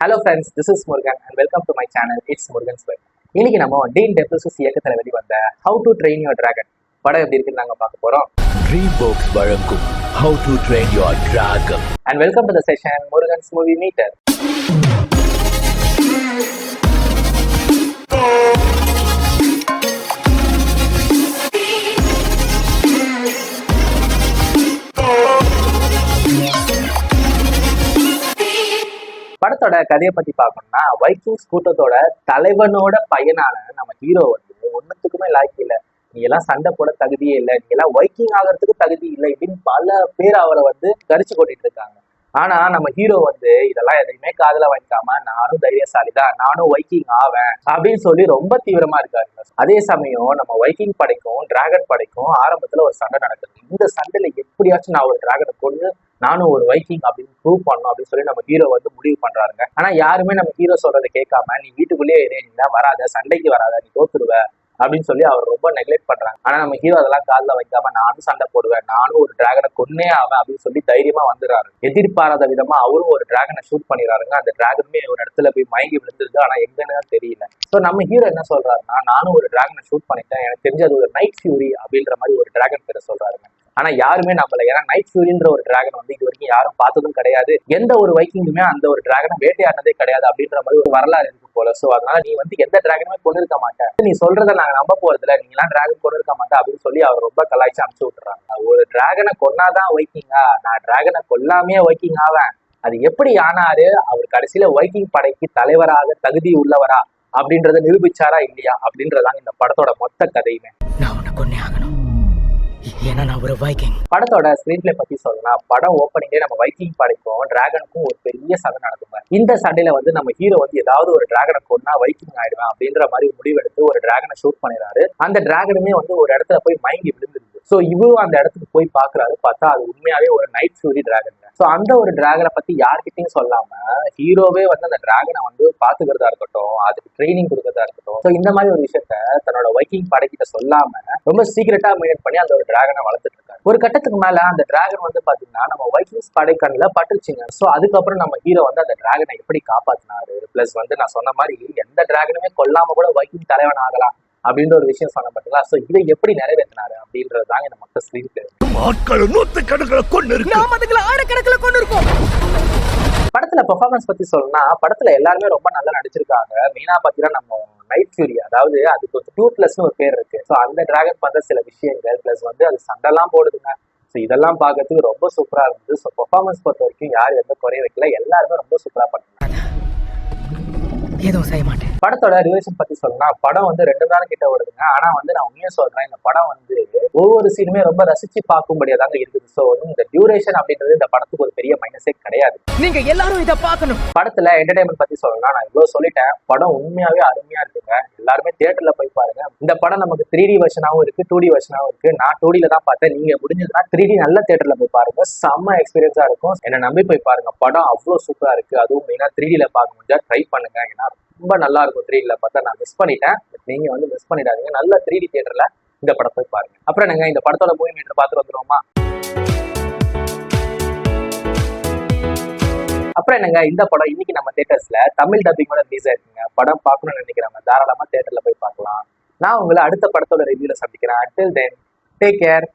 Hello friends this is Murugan and welcome to my channel it's Murugan sweat இன்னைக்கு நம்ம Dean டெப்ளசஸ் இயக்கத்தில் வெளிவந்த how to train your dragon படம் எப்படி இருக்குன்னு நாங்கள் பார்க்க போகிறோம் ட்ரீம் வழங்கும் how to train your dragon and welcome to the session Murugan's movie meter படத்தோட கதையை பத்தி பார்க்கணும்னா வைக்கிங்ஸ் கூட்டத்தோட தலைவனோட பையனான நம்ம ஹீரோ வந்து ஒன்னத்துக்குமே லாய்க்கு இல்லை. நீ எல்லாம் சண்டை போட தகுதியே இல்லை. நீ எல்லாம் வைக்கிங் ஆகிறதுக்கு தகுதி இல்லை இப்படின்னு பல பேர் அவரை வந்து கரிச்சு கொண்டிட்டு இருக்காங்க. ஆனா நம்ம ஹீரோ வந்து இதெல்லாம் எதையுமே காதல வாங்கிக்காம நானும் தைரியசாலி தான் நானும் வைக்கிங் ஆவேன் அப்படின்னு சொல்லி ரொம்ப தீவிரமா இருக்காரு. அதே சமயம் நம்ம வைக்கிங் படைக்கும் டிராகன் படைக்கும் ஆரம்பத்துல ஒரு சண்டை நடக்குது. இந்த சண்டையில எப்படியாச்சும் நான் ஒரு டிராகனை கொண்டு நானும் ஒரு வைக்கிங் அப்படின்னு ப்ரூவ் பண்ணணும் அப்படின்னு சொல்லி நம்ம ஹீரோ வந்து முடிவு பண்றாருங்க. ஆனா யாருமே நம்ம ஹீரோ சொல்றதை கேட்காம நீ வீட்டுக்குள்ளேயே இரு வராத சண்டைக்கு வராத நீ தோத்துருவ அப்படின்னு சொல்லி அவர் ரொம்ப நெக்லெக்ட் பண்றாங்க. ஆனா நம்ம ஹீரோ அதெல்லாம் காலில் வைக்காம நானும் சண்டை போடுவேன் நானும் ஒரு டிராகனை கொன்னே ஆவேன் அப்படின்னு சொல்லி தைரியமா வந்துடுறாரு. எதிர்பாராத விதமா அவரும் ஒரு டிராகனை ஷூட் பண்ணிடுறாருங்க. அந்த டிராகனுமே ஒரு இடத்துல போய் மயங்கி விழுந்துருக்கு ஆனா எங்கன்னு தெரியல. ஸோ நம்ம ஹீரோ என்ன சொல்றாருன்னா நானும் ஒரு டிராகனை ஷூட் பண்ணிட்டேன். எனக்கு தெரிஞ்சது ஒரு நைட் ஃபியூரி அப்படின்ற மாதிரி ஒரு டிராகன் பேரை சொல்றாருங்க. ஆனா யாருமே நம்பல. ஏன்னா நைட் ஃபியூரின்ற ஒரு டிராகன் வந்து இது வரைக்கும் யாரும் பார்த்ததும் கிடையாது. எந்த ஒரு வைக்கிங்குமே அந்த ஒரு டிராகனை வேட்டையாடினதே கிடையாது அப்படின்ற மாதிரி ஒரு வரலாறு இருக்கு போல. சோ அதனால நீ வந்து எந்த டிராகனுமே கொண்டு இருக்க மாட்டேன் நீ சொல்றதை நாங்க நம்ப போறது இல்ல நீங்க எல்லாம் டிராகன் கொண்டு இருக்க மாட்டேன் அப்படின்னு சொல்லி அவர் ரொம்ப கலாய்ச்சி அனுப்பிச்சு விட்டுறாங்க. ஒரு டிராகனை கொன்னாதான் வைக்கிங்கா நான் டிராகனை கொல்லாமே வைக்கிங் ஆவேன். அது எப்படி ஆனாரு? அவர் கடைசியில வைக்கிங் படைக்கு தலைவராக தகுதி உள்ளவரா? அப்படின்றத நிரூபிச்சாரா இல்லையா? அப்படின்றதாங்க இந்த படத்தோட மொத்த கதையுமே. நான் உனக்கு ஒன்னே ஆகணும். ஏன்னா நான் ஒரு வைக்கிங் படத்தோட ஸ்கிரீன் பிளே பத்தி சொல்லலாம் படம் ஓப்பனிங்கே நம்ம வைக்கிங் படைக்கும் டிராகனுக்கும் ஒரு பெரிய சண்டை நடக்கும் இந்த சண்டையில வந்து நம்ம ஹீரோ வந்து ஏதாவது ஒரு டிராகனை கொண்டா வைக்கிங் ஆயிடுவேன் அப்படின்ற மாதிரி முடிவெடுத்து ஒரு டிராகனை ஷூட் பண்ணிடுறாரு. அந்த டிராகனுமே வந்து ஒரு இடத்துல போய் மயங்கி விழுந்துருது. ஸோ இவரும் அந்த இடத்துக்கு போய் பாக்குறாரு பார்த்தா அது உண்மையாவே ஒரு நைட் ஃபியூரி டிராகன் ஸோ அந்த ஒரு டிராகனை பத்தி யார்கிட்டையும் சொல்லாம ஹீரோவே வந்து அந்த டிராகனை வந்து பாத்துக்கிறதா இருக்கட்டும் அதுக்கு ட்ரைனிங் கொடுக்கறதா இருக்கட்டும். ஸோ இந்த மாதிரி ஒரு விஷயத்த தன்னோட வைக்கிங் படைக்கிட்ட சொல்லாம ரொம்ப சீக்கிரட்டா மெயின்டைன் பண்ணி அந்த ஒரு டிராகனை வளர்த்துட்டு இருக்காரு. ஒரு கட்டத்துக்கு மேல அந்த டிராகன் வந்து பாத்தீங்கன்னா நம்ம வைக்கிங்ஸ் படைக்கண்ணில் பட்டுருச்சுங்க. ஸோ அதுக்கப்புறம் நம்ம ஹீரோ வந்து அந்த டிராகனை எப்படி காப்பாத்தினாரு? பிளஸ் வந்து நான் சொன்ன மாதிரி எந்த டிராகனுமே கொல்லாம கூட வைக்கிங் தலைவன் ஆகலாம். அப்படின்ற ஒரு விஷயம் சொன்ன பார்த்தீங்களா ஸோ இதை எப்படி நிறைவேற்றினாரு அப்படின்றது தாங்க இந்த மொத்த ஸ்கிரீன் ஆட்கள் நூத்து கணக்கில் கொண்டு இருக்கு. நாம அதுக்குள்ள ஆயிரக்கணக்கில் கொண்டு இருக்கோம். படத்துல பெர்ஃபார்மன்ஸ் பத்தி சொல்லணும்னா படத்துல எல்லாருமே ரொம்ப நல்லா நடிச்சிருக்காங்க. மெயினா பாத்தீங்கன்னா நம்ம நைட் ஃபியூரி அதாவது அதுக்கு ஒரு டூ பிளஸ்னு ஒரு பேர் இருக்கு. ஸோ அந்த டிராகன் பண்ற சில விஷயங்கள் பிளஸ் வந்து அது சண்டைலாம் போடுதுங்க. ஸோ இதெல்லாம் பார்க்கறதுக்கு ரொம்ப சூப்பரா இருந்தது. ஸோ பெர்ஃபார்மன்ஸ் பொறுத்த வரைக்கும் யாரும் எந்த குறைய வைக்கல. எல்லாருமே ரொம்ப சூப்பரா பண்ணாங்க எதுவும் செய்ய மாட்டேன். படத்தோட ரிலேஷன் பத்தி சொல்லணும்னா படம் வந்து ரெண்டு மணி நேரம் கிட்ட வருதுங்க ஆனா வந்து நான் உண்மையா சொல்றேன் இந்த படம் வந்து ஒவ்வொரு சீனுமே ரொம்ப ரசிச்சு பார்க்கும்படியா தாங்க இருக்குது. ஸோ வந்து இந்த டியூரேஷன் அப்படின்றது இந்த படத்துக்கு ஒரு பெரிய மைனஸே கிடையாது. நீங்க எல்லாரும் இத பார்க்கணும். படத்துல என்டர்டைன்மெண்ட் பத்தி சொல்லணும்னா நான் இவ்வளவு சொல்லிட்டேன். படம் உண்மையாவே அருமையா இருக்குங்க. எல்லாருமே தியேட்டர்ல போய் பாருங்க. இந்த படம் நமக்கு த்ரீ டி வெர்ஷனாவும் இருக்கு டூ டி வெர்ஷனாவும் இருக்கு. நான் டூ டில தான் பார்த்தேன். நீங்க முடிஞ்சதுன்னா த்ரீ டி நல்ல தியேட்டர்ல போய் பாருங்க. செம்ம எக்ஸ்பீரியன்ஸா இருக்கும். என்ன நம்பி போய் பாருங்க. படம் அவ்வளவு சூப்பரா இருக்கு. அதுவும் மெயினா த்ரீ டில பார்க்க முடிஞ்சா ட்ரை பண்ணுங்க. ஏன்னா ரொம்ப நல்லா இருக்கும் த்ரீ டில பார்த்தா. நான் மிஸ் பண்ணிட்டேன். நீங்க வந்து மிஸ் பண்ணிடாதீங்க. நல்ல த்ரீ டி தியேட்டர்ல இந்த படம் போய் பாருங்க. அப்புறம் நாங்க இந்த படத்தோட மூவி மீட்டர் பார்த்துட்டு வந்துருவோமா? அப்புறம் என்னங்க இந்த படம் இன்னைக்கு நம்ம தேட்டர்ஸ்ல தமிழ் டப்பிங்கோட ரிலீஸ் ஆயிருக்குங்க படம் பார்க்கணும்னு நினைக்கிறவங்க தாராளமா தேட்டர்ல போய் பார்க்கலாம். நான் உங்களை அடுத்த படத்தோட ரிவியூல சந்திக்கிறேன். Until then take care